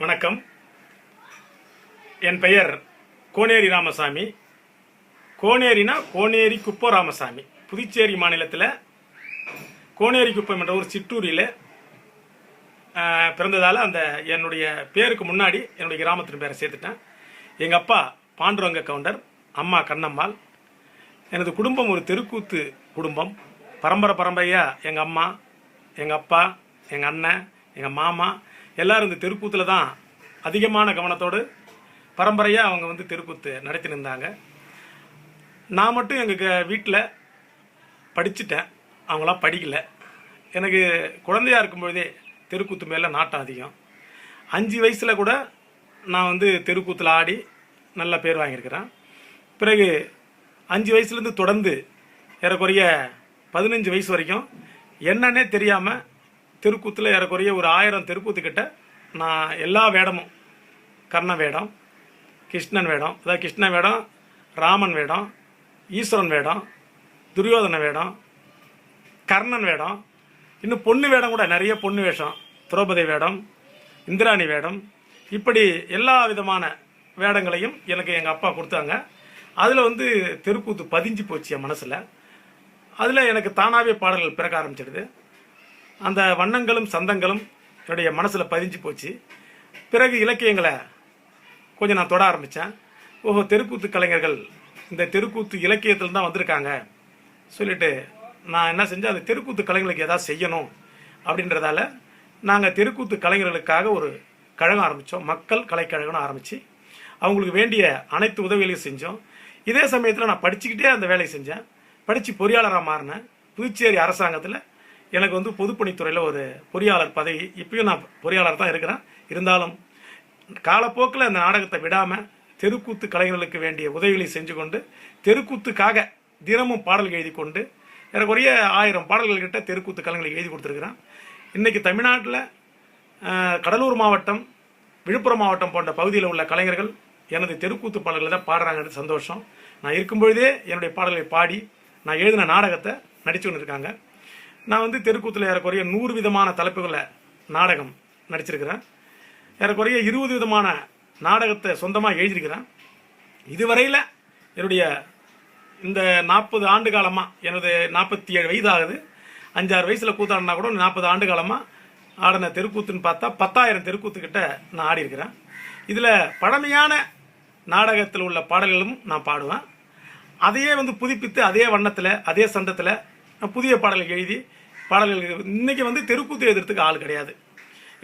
வணக்கம். என் பெயர் கோனேரி ராமசாமி. கோனேரினா கோனேரி குப்பம் ராமசாமி. புதுச்சேரி மாநிலத்தில் கோனேரி குப்பம் என்ற ஒரு சிற்றூரில் பிறந்ததால் அந்த என்னுடைய பேருக்கு முன்னாடி என்னுடைய கிராமத்தின் பேரை சேர்த்துட்டேன். எங்கள் அப்பா பாண்டுரங்க கவுண்டர் அம்மா கண்ணம்மாள் எனது குடும்பம் ஒரு தெருக்கூத்து குடும்பம். பரம்பரை பரம்பரையாக எங்கள் அம்மா எங்கள் அப்பா எங்கள் அண்ணன் எங்கள் மாமா எல்லாரும் இந்த தெருக்கூத்தில் தான் அதிகமான கவனத்தோடு பரம்பரையாக அவங்க வந்து தெருக்கூத்து நடத்தி நின்றாங்க நான் மட்டும் எங்கள் வீட்டில் படிச்சுட்டேன். அவங்களாம் படிக்கல. எனக்கு குழந்தையா இருக்கும் பொழுதே தெருக்கூத்து மேலே நாட்டம் அதிகம். அஞ்சு வயசில் கூட நான் வந்து தெருக்கூத்தில் ஆடி நல்ல பேர் வாங்கியிருக்கிறேன். பிறகு அஞ்சு வயசுலேருந்து தொடர்ந்து ஏறக்குறைய பதினஞ்சு வயசு வரைக்கும் என்னன்னே தெரியாமல் தெருக்கூத்தில் ஏறக்குறைய ஒரு ஆயிரம் தெருக்கூத்துக்கிட்ட நான் எல்லா வேடமும் கர்ண வேடம் கிருஷ்ணன் வேடம் அதாவது கிருஷ்ண வேடம் ராமன் வேடம் ஈஸ்வரன் வேடம் துரியோதன வேடம் கர்ணன் வேடம் இன்னும் பொண்ணு வேடம் கூட நிறைய பொண்ணு வேஷம் திரௌபதி வேடம் இந்திராணி வேடம் இப்படி எல்லா விதமான வேடங்களையும் எனக்கு எங்கள் அப்பா கொடுத்தாங்க. அதில் வந்து தெருக்கூத்து பதிஞ்சு போச்சு என் மனசில். அதில் எனக்கு தானாகவே பாடல்கள் பிறக்க ஆரம்பிச்சிடுது. அந்த வண்ணங்களும் சந்தங்களும் என்னுடைய மனசில் பதிஞ்சு போச்சு. பிறகு இலக்கியங்களை கொஞ்சம் நான் தொட ஆரம்பித்தேன் ஓஹோ தெருக்கூத்து கலைஞர்கள் இந்த தெருக்கூத்து இலக்கியத்தில் தான் வந்திருக்காங்க. சொல்லிட்டு நான் என்ன செஞ்சேன் அந்த தெருக்கூத்து கலைஞர்களுக்கு ஏதாவது செய்யணும் அப்படின்றதால நாங்கள் தெருக்கூத்து கலைஞர்களுக்காக ஒரு கழகம் ஆரம்பித்தோம் மக்கள் கலைக்கழகம்னு ஆரம்பித்து அவங்களுக்கு வேண்டிய அனைத்து உதவிகளையும் செஞ்சோம். இதே சமயத்தில் நான் படிச்சுக்கிட்டே அந்த வேலையை செஞ்சேன். படித்து பொறியாளராக மாறினேன். புதுச்சேரி அரசாங்கத்தில் எனக்கு வந்து பொதுப்பணித்துறையில் ஒரு பொறியாளர் பதவி இப்பயும் நான் பொறியாளர் தான் இருக்கிறேன். இருந்தாலும் காலப்போக்கில் அந்த நாடகத்தை விடாமல் தெருக்கூத்து கலைஞர்களுக்கு வேண்டிய உதவிகளை செஞ்சு கொண்டு தெருக்கூத்துக்காக தினமும் பாடல்கள் எழுதி கொண்டு எனக்குரிய ஆயிரம் பாடல்கள் கிட்ட தெருக்கூத்து கலைஞர்களுக்கு எழுதி கொடுத்துருக்குறேன். இன்றைக்கி தமிழ்நாட்டில் கடலூர் மாவட்டம் விழுப்புரம் மாவட்டம் போன்ற பகுதியில் உள்ள கலைஞர்கள் எனது தெருக்கூத்து பாடல்களை தான் பாடுறாங்கன்றது சந்தோஷம். நான் இருக்கும் பொழுதே என்னுடைய பாடல்களை பாடி நான் எழுதின நாடகத்தை நடிச்சு கொண்டு இருக்காங்க நான் வந்து தெருக்கூத்தில் ஏறக்குறைய நூறு விதமான தலைப்புகளை நாடகம் நடிச்சிருக்கிறேன். ஏறக்குறைய இருபது விதமான நாடகத்தை சொந்தமாக எழுதியிருக்கிறேன். இதுவரையில் என்னுடைய இந்த நாற்பது ஆண்டு காலமாக எனது நாற்பத்தி ஏழு வயது ஆகுது அஞ்சாறு வயசில் கூத்தாடினா கூட நாற்பது ஆண்டு காலமாக ஆடின தெருக்கூத்துன்னு பார்த்தா பத்தாயிரம் தெருக்கூத்துக்கிட்ட நான் ஆடியிருக்கிறேன். இதில் பழமையான நாடகத்தில் உள்ள பாடல்களும் நான் பாடுவேன். அதையே வந்து புதுப்பித்து அதே வண்ணத்தில் அதே சந்தத்தில் புதிய பாடல்கள் எழுதி பாடல்கள் இன்னைக்கு வந்து தெருக்கூத்து எழுதுறதுக்கு ஆள் கிடையாது.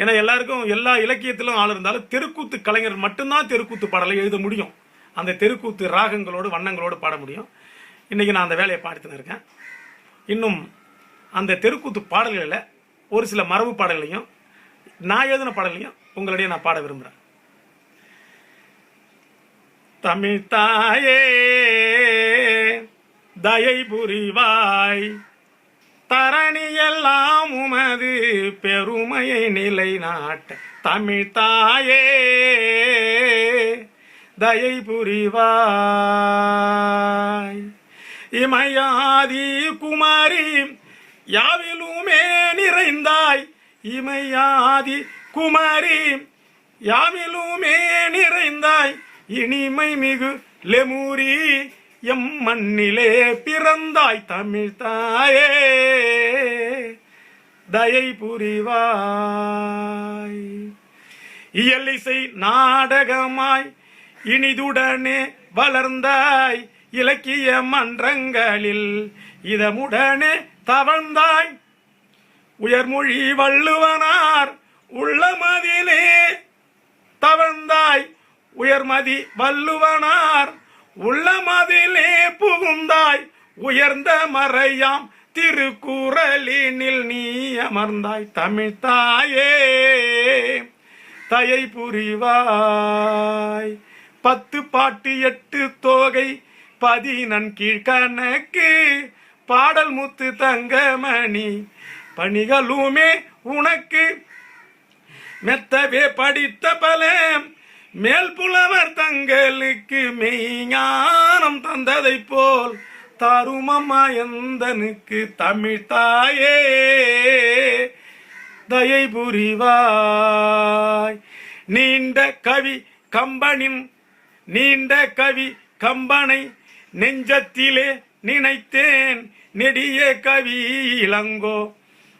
ஏன்னா எல்லாருக்கும் எல்லா இலக்கியத்திலும் ஆள் இருந்தாலும் தெருக்கூத்து கலைஞர் மட்டும்தான் தெருக்கூத்து பாடலை எழுத முடியும். அந்த தெருக்கூத்து ராகங்களோடு வண்ணங்களோடு பாட முடியும். இன்னைக்கு நான் அந்த வேலையை பாடுத்துன்னு இருக்கேன். இன்னும் அந்த தெருக்கூத்து பாடல்களில் ஒரு சில மரபு பாடல்களையும் நான் எழுதின பாடல்களையும் உங்களிடையே நான் பாட விரும்புகிறேன் தமிழ் தாயே தயை புரிவாய். தரணியெல்லாம் உமது பெருமையை நிலைநாட்ட தமிழ் தாயே. தயை புரிவாய். இமையாதி குமாரி யாவிலுமே நிறைந்தாய். இமையாதி குமாரி யாவிலுமே நிறைந்தாய். இனிமை மிகு லெமூரி எம் மண்ணிலே பிறந்தாய் தமிழ் தாயே. தயை புரிவாய். இயலிசை நாடகமாய் இனிதுடனே வளர்ந்தாய். இலக்கிய மன்றங்களில் இதமுடனே தவழ்ந்தாய். உயர்மொழி வள்ளுவனார் உள்ளமதிலே தவழ்ந்தாய். உயர்மதி வள்ளுவனார் உள்ளமதிலே புகுந்தாய் உயர்ந்த மறையாம் திருக்குறளினில் நீ அமர்ந்தாய் தமிழ் தாயே. தயை புரிவாய். பத்து பாட்டு எட்டு தோகை பதினன் கீழ்கணக்கு பாடல் முத்து தங்கமணி. பணிகளுமே உனக்கு மெத்தவே படித்த பல மேல் புலவர் தங்களுக்கு மெய்ஞானம் தந்ததை போல் தருமம்மா எந்தனுக்கு தமிழ் தாயே. தயை புரிவாய். நீண்ட கவி கம்பனின் நீண்ட கவி கம்பனை நெஞ்சத்திலே நினைத்தேன். நெடிய கவி இளங்கோ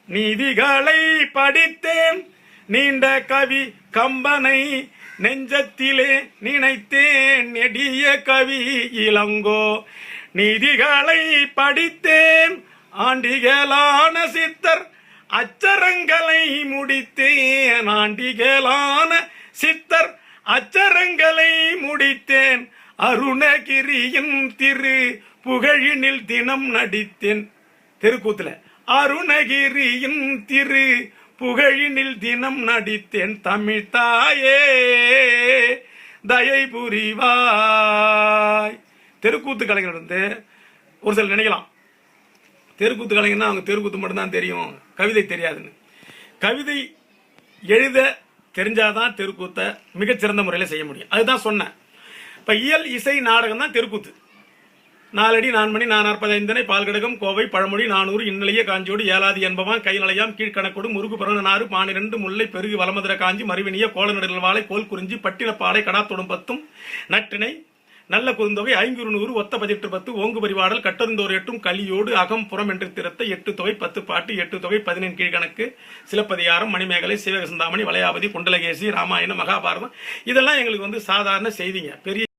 நீதிகளை படித்தேன். நீண்ட கவி கம்பனை நெஞ்சத்திலே நினைத்தேன் நெடிய கவி இளங்கோ. நீதிகளை படித்தேன் ஆண்டிகளான சித்தர் அச்சரங்களை முடித்தேன் ஆண்டிகளான சித்தர் அச்சரங்களை முடித்தேன். அருணகிரியின் திரு புகழினில் தினம் நடித்தேன். தெருக்கூத்துல. அருணகிரியின் திரு புகழினில் தினம் நடித்தேன் தமிழ் தாயே. தயை புரிவாய். தெருக்கூத்து கலைஞர் வந்து ஒரு சிலர் நினைக்கலாம். தெருக்கூத்து கலைஞர்னா அவங்க தெருக்கூத்து மட்டும்தான் தெரியும். கவிதை தெரியாதுன்னு. கவிதை எழுத தெரிஞ்சாதான் தெருக்கூத்தை மிகச்சிறந்த முறையில் செய்ய முடியும். அதுதான் சொன்னேன். இப்போ இயல் இசை நாடகம் தான் தெருக்கூத்து. நாலடி நான்மணி நானாற்பது ஐந்தனை பால்கடகம் கோவை பழமொழி நானூறு இந்நிலைய காஞ்சியோடு ஏலாதி என்பவான் கைநலையாம் கீழ்கணக்கோடு முருகு பிறந்த பானிரண்டு முல்லை பெருகு வளமதுர காஞ்சி மறுவினிய கோலநடல் வாழை கோல் குறிஞ்சி பட்டினப்பாலை கடாத்தொடும் பத்தும் நட்டினை நல்ல குறுந்தொகை ஐங்குறு நூறு ஒத்த பதிட்டு பத்து ஓங்கு பரிவாடல் கட்டருந்தோர் எட்டும் கலியோடு அகம் புறம் என்று திறத்த எட்டு தொகை பத்து பாட்டு எட்டு தொகை பதினெண் கீழ்கணக்கு சிலப்பதிகாரம் மணிமேகலை சிவகசிந்தாமணி வளையாபதி குண்டலகேசி ராமாயணம் மகாபாரதம் இதெல்லாம் எங்களுக்கு வந்து சாதாரண செய்திங்க. பெரிய